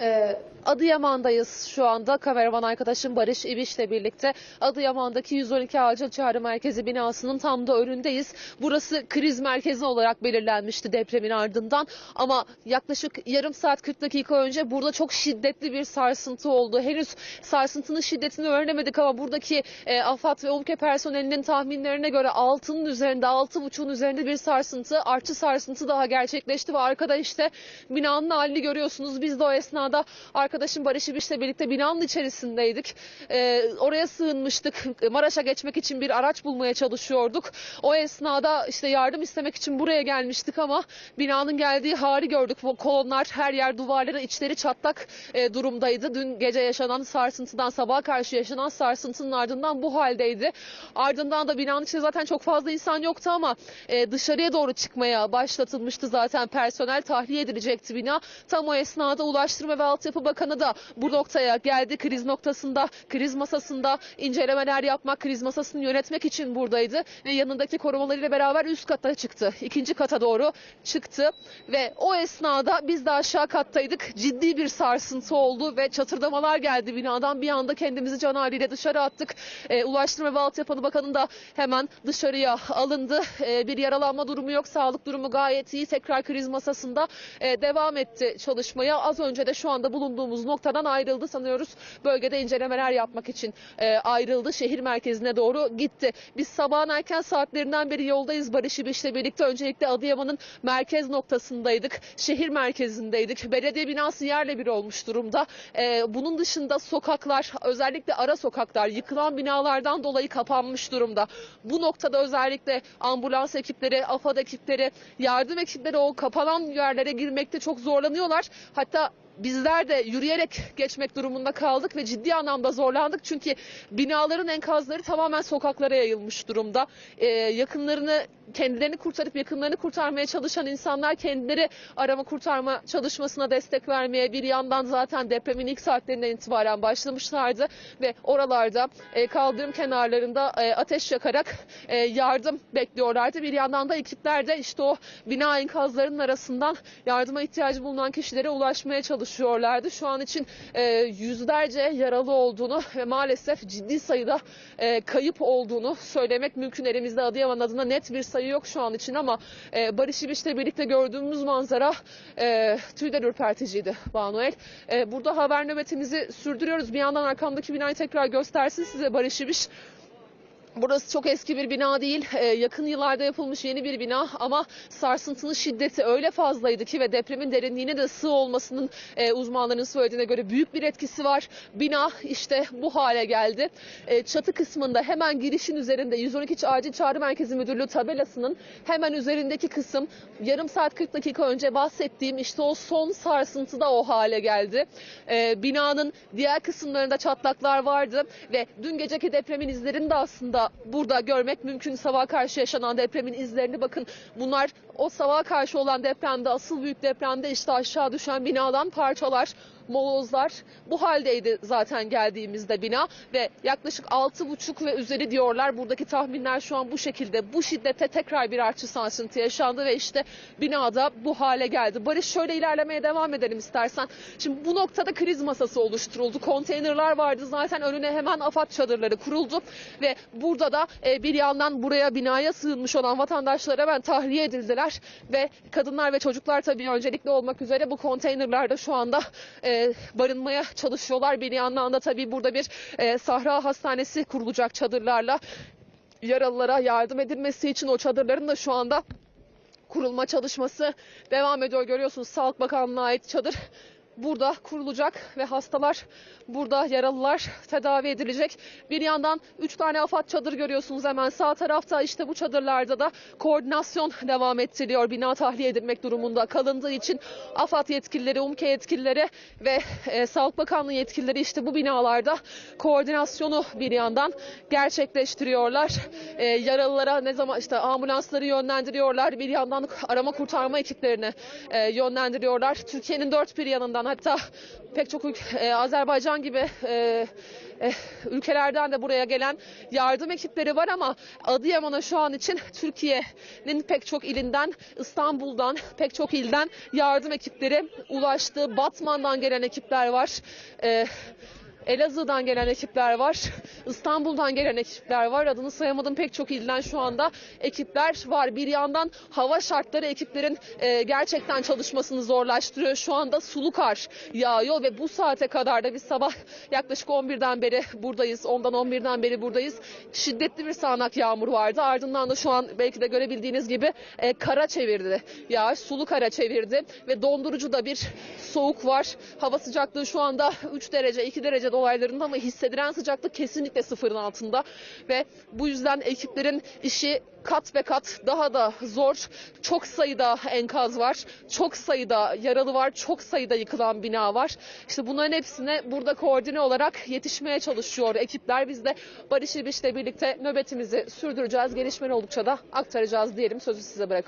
Ee, Adıyaman'dayız şu anda. Kameraman arkadaşım Barış İbiş'le birlikte Adıyaman'daki 112 Acil Çağrı Merkezi binasının tam da önündeyiz. Burası kriz merkezi olarak belirlenmişti depremin ardından. Ama yaklaşık yarım saat 40 dakika önce burada çok şiddetli bir sarsıntı oldu. Henüz sarsıntının şiddetini öğrenemedik ama buradaki e, AFAD ve UMKE personelinin tahminlerine göre 6'nın üzerinde, 6.5'un üzerinde bir sarsıntı, artçı sarsıntı daha gerçekleşti ve arkada işte binanın halini görüyorsunuz. Biz de o esnada arkadaşım Barış İbiş'le birlikte binanın içerisindeydik. Ee, oraya sığınmıştık. Maraş'a geçmek için bir araç bulmaya çalışıyorduk. O esnada işte yardım istemek için buraya gelmiştik ama binanın geldiği hali gördük. Kolonlar her yer duvarları içleri çatlak e, durumdaydı. Dün gece yaşanan sarsıntıdan sabaha karşı yaşanan sarsıntının ardından bu haldeydi. Ardından da binanın içinde zaten çok fazla insan yoktu ama e, dışarıya doğru çıkmaya başlatılmıştı zaten personel tahliye edilecekti bina. Tam o esnada Ulaştırma ve Altyapı Bakanı da bu noktaya geldi. Kriz noktasında, kriz masasında incelemeler yapmak, kriz masasını yönetmek için buradaydı. Ve yanındaki korumalarıyla beraber üst kata çıktı. İkinci kata doğru çıktı. Ve o esnada biz de aşağı kattaydık. Ciddi bir sarsıntı oldu ve çatırdamalar geldi binadan. Bir anda kendimizi can haliyle dışarı attık. Ee, Ulaştırma ve Altyapı Bakanı da hemen dışarıya alındı. Ee, bir yaralanma durumu yok. Sağlık durumu gayet iyi. Tekrar kriz masasında e, devam etti çalışmaya. Az önce de şu anda bulunduğumuz noktadan ayrıldı sanıyoruz. Bölgede incelemeler yapmak için e, ayrıldı. Şehir merkezine doğru gitti. Biz sabahın erken saatlerinden beri yoldayız Barış İbiş'le birlikte. Öncelikle Adıyaman'ın merkez noktasındaydık. Şehir merkezindeydik. Belediye binası yerle bir olmuş durumda. E, bunun dışında sokaklar özellikle ara sokaklar yıkılan binalardan dolayı kapanmış durumda. Bu noktada özellikle ambulans ekipleri, AFAD ekipleri, yardım ekipleri o kapanan yerlere girmekte çok zorlanıyorlar. Hatta bizler de yürüyerek geçmek durumunda kaldık ve ciddi anlamda zorlandık. Çünkü binaların enkazları tamamen sokaklara yayılmış durumda. Ee, yakınlarını kendilerini kurtarıp yakınlarını kurtarmaya çalışan insanlar kendileri arama kurtarma çalışmasına destek vermeye bir yandan zaten depremin ilk saatlerinden itibaren başlamışlardı ve oralarda e, kaldırım kenarlarında e, ateş yakarak e, yardım bekliyorlardı. Bir yandan da ekipler de işte o bina enkazlarının arasından yardıma ihtiyacı bulunan kişilere ulaşmaya çalışıyorlardı. Şu an için e, yüzlerce yaralı olduğunu ve maalesef ciddi sayıda e, kayıp olduğunu söylemek mümkün. Elimizde Adıyaman adına net bir sayı yok şu an için ama e, Barış İbiç'le birlikte gördüğümüz manzara e, tüyden ürperticiydi Banuel. E, burada haber nöbetimizi sürdürüyoruz. Bir yandan arkamdaki binayı tekrar göstersin size Barış İbiç. Burası çok eski bir bina değil, Ee, yakın yıllarda yapılmış yeni bir bina ama sarsıntının şiddeti öyle fazlaydı ki ve depremin derinliğine de sığ olmasının e, uzmanların söylediğine göre büyük bir etkisi var. Bina işte bu hale geldi. E, çatı kısmında hemen girişin üzerinde 112 Acil Çağrı Merkezi Müdürlüğü tabelasının hemen üzerindeki kısım yarım saat 40 dakika önce bahsettiğim işte o son sarsıntıda o hale geldi. E, binanın diğer kısımlarında çatlaklar vardı ve dün geceki depremin izlerini de aslında burada görmek mümkün. Sabaha karşı yaşanan depremin izlerini bakın bunlar o sabaha karşı olan depremde asıl büyük depremde işte aşağı düşen binadan parçalar molozlar bu haldeydi zaten geldiğimizde bina ve yaklaşık 6,5 ve üzeri diyorlar. Buradaki tahminler şu an bu şekilde. Bu şiddete tekrar bir artçı sarsıntı yaşandı ve işte binada bu hale geldi. Barış şöyle ilerlemeye devam edelim istersen. Şimdi bu noktada kriz masası oluşturuldu. Konteynerlar vardı zaten önüne hemen afat çadırları kuruldu ve burada da e, bir yandan buraya binaya sığınmış olan vatandaşlar hemen tahliye edildiler ve kadınlar ve çocuklar tabii öncelikli olmak üzere bu konteynerlarda şu anda e, barınmaya çalışıyorlar. Bir yandan da tabii burada bir e, sahra hastanesi kurulacak çadırlarla yaralılara yardım edilmesi için o çadırların da şu anda kurulma çalışması devam ediyor. Görüyorsunuz Sağlık Bakanlığı'na ait çadır burada kurulacak ve hastalar burada yaralılar tedavi edilecek. Bir yandan 3 tane afat çadır görüyorsunuz hemen sağ tarafta işte bu çadırlarda da koordinasyon devam ettiriliyor. Bina tahliye edilmek durumunda kalındığı için afat yetkilileri, UMKE yetkilileri ve e, Sağlık Bakanlığı yetkilileri işte bu binalarda koordinasyonu bir yandan gerçekleştiriyorlar. E, yaralılara ne zaman işte ambulansları yönlendiriyorlar. Bir yandan arama kurtarma ekiplerini e, yönlendiriyorlar. Türkiye'nin dört bir yanından hatta pek çok e, Azerbaycan gibi e, e, ülkelerden de buraya gelen yardım ekipleri var ama Adıyaman'a şu an için Türkiye'nin pek çok ilinden, İstanbul'dan pek çok ilden yardım ekipleri ulaştı. Batman'dan gelen ekipler var. E, Elazığ'dan gelen ekipler var. İstanbul'dan gelen ekipler var. Adını sayamadığım pek çok ilden şu anda ekipler var. Bir yandan hava şartları ekiplerin e, gerçekten çalışmasını zorlaştırıyor. Şu anda sulu kar yağıyor ve bu saate kadar da biz sabah yaklaşık 11'den beri buradayız. 10'dan 11'den beri buradayız. Şiddetli bir sağanak yağmur vardı. Ardından da şu an belki de görebildiğiniz gibi e, kara çevirdi. Yağış sulu kara çevirdi ve dondurucu da bir soğuk var. Hava sıcaklığı şu anda 3 derece 2 derece dolaylarında ama hissedilen sıcaklık kesinlikle sıfırın altında ve bu yüzden ekiplerin işi kat ve kat daha da zor. Çok sayıda enkaz var, çok sayıda yaralı var, çok sayıda yıkılan bina var. İşte bunların hepsine burada koordine olarak yetişmeye çalışıyor ekipler. Biz de Barış İlbiç'le birlikte nöbetimizi sürdüreceğiz. Gelişmeler oldukça da aktaracağız diyelim. Sözü size bırakalım.